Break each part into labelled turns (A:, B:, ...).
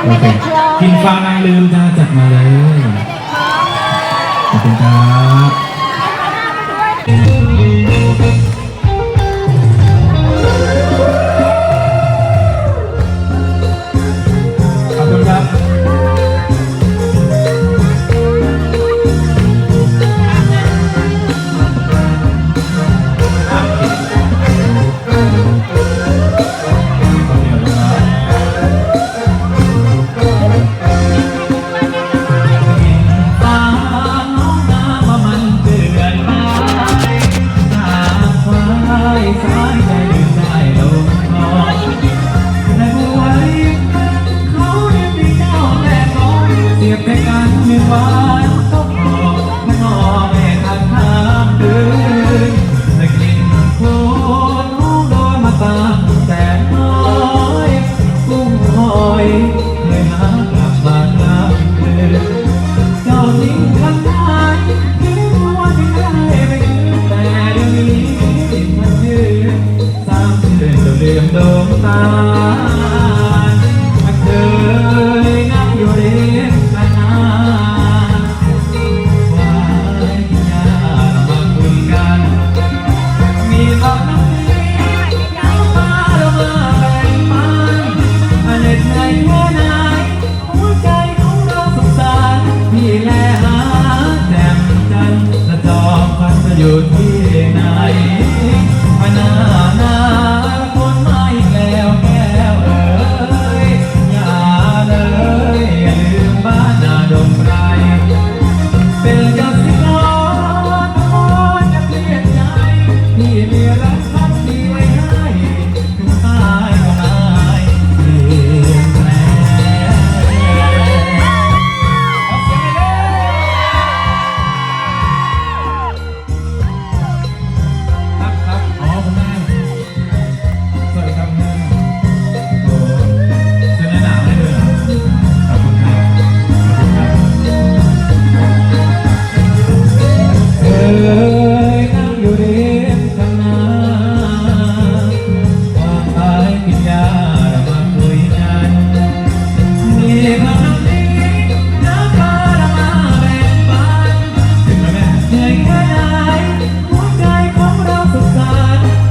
A: ยัง
B: โอ
A: ไม่
B: เค
A: ได้คลอง
B: กินฟังนางลืมจ้าจัดมาเลยขอบคุณครับ สายใจดึงได้ลงคอแต่หัวริมเขาเรียกพี่เจ้าแม่กองเสียบแต่กันหนึ่งวัน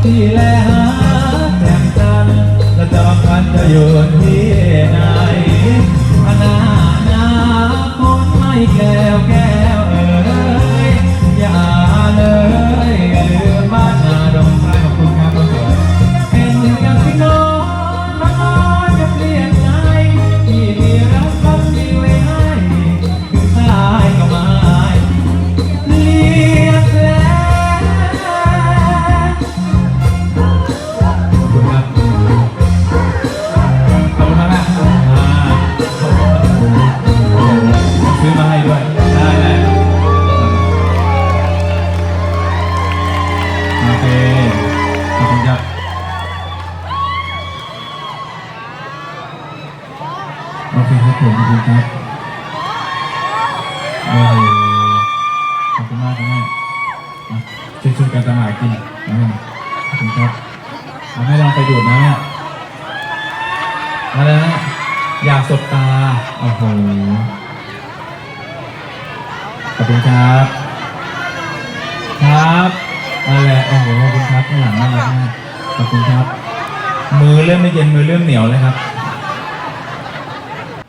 B: ที่แลหาแจ่มจันทร์และจอมพันจะอยู่ที่ไหน อเคครับผมขอบคุณครับโอ้โหขอบคุณมากครับแม่ช่วยช่วยๆกันทำหากินนะแม่ขอบคุณครับเอาให้ลองไปดูดนะแม่มาแล้วนะอยากสบตาโอ้โหขอบคุณครับ ครับมาแล้วโอ้โหขอบคุณครับข้างหลังน่ารักมากขอบคุณครับ มือเริ่มไม่เย็นมือเริ่มเหนียวเลยครับ